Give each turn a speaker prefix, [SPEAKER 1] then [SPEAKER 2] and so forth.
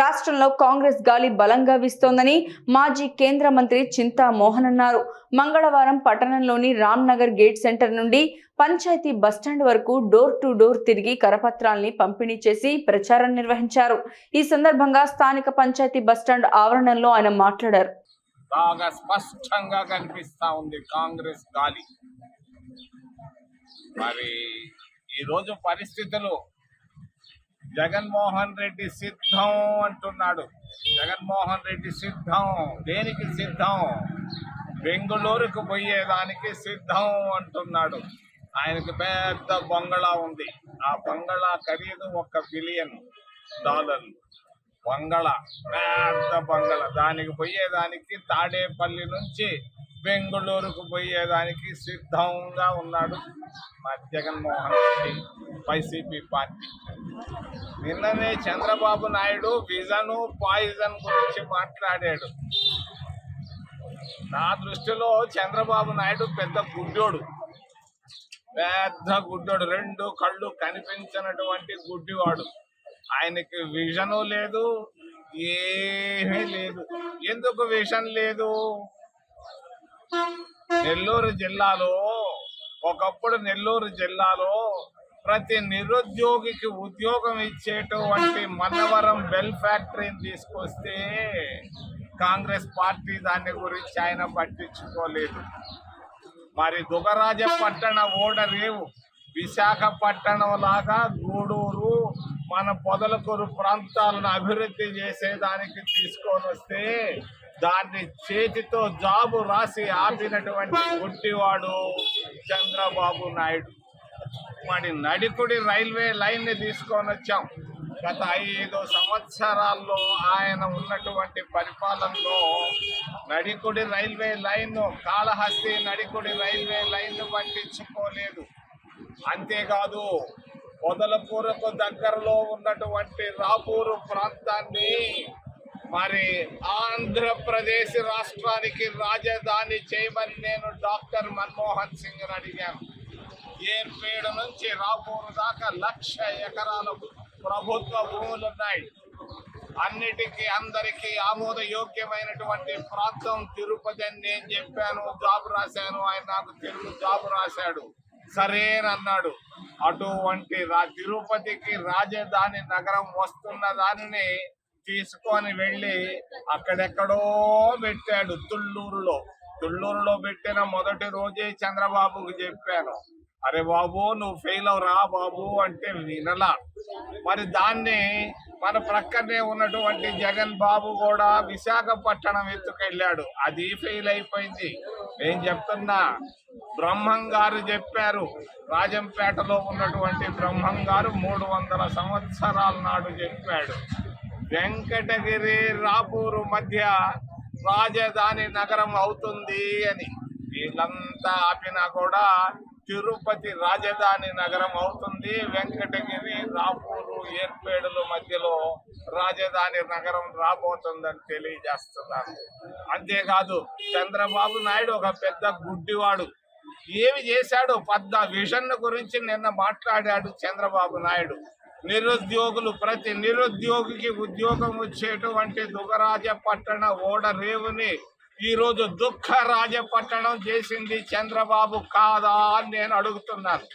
[SPEAKER 1] రాష్ట్రంలో కాంగ్రెస్ గాలి బలంగా వీస్తోందని మాజీ కేంద్ర మంత్రి చింతా మోహన్ అన్నారు. మంగళవారం పట్టణంలోని రామ్నగర్ గేట్ సెంటర్ నుండి పంచాయతీ బస్టాండ్ వరకు డోర్ టు డోర్ తిరిగి కరపత్రాల్ని పంపిణీ చేసి ప్రచారం నిర్వహించారు. ఈ సందర్భంగా స్థానిక పంచాయతీ బస్టాండ్ ఆవరణలో ఆయన మాట్లాడారు.
[SPEAKER 2] బాగా స్పష్టంగా కనిపిస్తా ఉంది కాంగ్రెస్ గాలి. మరి ఈరోజు పరిస్థితులు జగన్మోహన్ రెడ్డి సిద్ధం అంటున్నాడు. జగన్మోహన్ రెడ్డి సిద్ధం. దేనికి సిద్ధం? బెంగళూరుకు పోయేదానికి సిద్ధం అంటున్నాడు. ఆయనకు పెద్ద బంగళా ఉంది. ఆ బంగళా ఖరీదు ఒక బిలియన్ డాలర్లు. బంగళా పెద్ద బంగళ దానికి పోయేదానికి తాడేపల్లి నుంచి బెంగళూరుకు పోయేదానికి సిద్ధంగా ఉన్నాడు మా జగన్మోహన్ రెడ్డి వైసీపీ పార్టీ. నిన్ననే చంద్రబాబు నాయుడు విజను పాయిజన్ గురించి మాట్లాడాడు. నా దృష్టిలో చంద్రబాబు నాయుడు పెద్ద గుడ్డోడు. పెద్ద గుడ్డోడు. రెండు కళ్ళు కనిపించినటువంటి గుడ్డివాడు. ఆయనకి విజను లేదు ఏమీ లేదు. ఎందుకు విజన్ లేదు? నెల్లూరు జిల్లాలో ఒకప్పుడు నెల్లూరు జిల్లాలో ప్రతి నిరుద్యోగికి ఉద్యోగం ఇచ్చేటువంటి మన్నవరం బెల్ ఫ్యాక్టరీని తీసుకొస్తే కాంగ్రెస్ పార్టీ దాని గురించి ఆయన పట్టించుకోలేదు. మరి దుగరాజపట్టణ ఓడరేవు విశాఖపట్టణం లాగా గూడూరు మన పొదలకూరు ప్రాంతాలను అభివృద్ధి చేసేదానికి తీసుకొని వస్తే దాన్ని చేతితో జాబు రాసి ఆపినటువంటి గుట్టివాడు చంద్రబాబు నాయుడు. మరి నడికుడి రైల్వే లైన్ని తీసుకొని వచ్చాం. గత ఐదు సంవత్సరాల్లో ఆయన ఉన్నటువంటి పరిపాలనలో Nadikudi railway line Kalahasti Nadikudi railway line పట్టించుకోలేదు. అంతేకాదు పొదలకూరకు దగ్గరలో ఉన్నటువంటి రాపూరు ప్రాంతాన్ని మరి ఆంధ్రప్రదేశ్ రాష్ట్రానికి రాజధాని చేయమని నేను డాక్టర్ మన్మోహన్ సింగ్ అడిగాను. ఏర్పేడు నుంచి రాపూరు దాకా లక్ష ఎకరాల ప్రభుత్వ భూములు ఉన్నాయి అన్నిటికీ అందరికీ ఆమోదయోగ్యమైనటువంటి ప్రాంతం తిరుపతి అని నేను చెప్పాను జాబ్ రాశాను ఆయన నాకు తెలుగు జాబ్ రాశాడు. సరేనన్నాడు అటువంటి రా తిరుపతికి రాజధాని నగరం వస్తున్న దానిని తీసుకొని వెళ్ళి అక్కడెక్కడో పెట్టాడు తుళ్ళూరులో. తుళ్ళూరులో పెట్టిన మొదటి రోజే చంద్రబాబుకు చెప్పాను. అరే బాబు నువ్వు ఫెయిల్ అవరా బాబు? అంటే వినలా. మరి దాన్ని మన ప్రక్కనే ఉన్నటువంటి జగన్ బాబు కూడా విశాఖపట్నం ఎత్తుకెళ్ళాడు. అది ఫెయిల్ అయిపోయింది. నేను చెప్తున్నా బ్రహ్మం గారు చెప్పారు. రాజంపేటలో ఉన్నటువంటి బ్రహ్మం గారు మూడు వందల సంవత్సరాల నాడు చెప్పాడు. వెంకటగిరి రాపూరు మధ్య రాజధాని నగరం అవుతుంది అని. వీళ్ళంతా ఆపినా కూడా తిరుపతి రాజధాని నగరం అవుతుంది. వెంకటగిరి రాపూరు ఏర్పేడుల మధ్యలో రాజధాని నగరం రాబోతుందని తెలియజేస్తున్నారు. అంతేకాదు చంద్రబాబు నాయుడు ఒక పెద్ద గుడ్డివాడు. ఏమి చేశాడు పెద్ద విజన్ గురించి నిన్న మాట్లాడాడు చంద్రబాబు నాయుడు. నిరుద్యోగులు ప్రతి నిరుద్యోగికి ఉద్యోగం వచ్చేటువంటి దుగరాజ పట్టణ ఓడ రేవుని దుఃఖ రాజపట్టణం చేసింది చంద్రబాబు కాదా అని నేను అడుగుతున్నాను.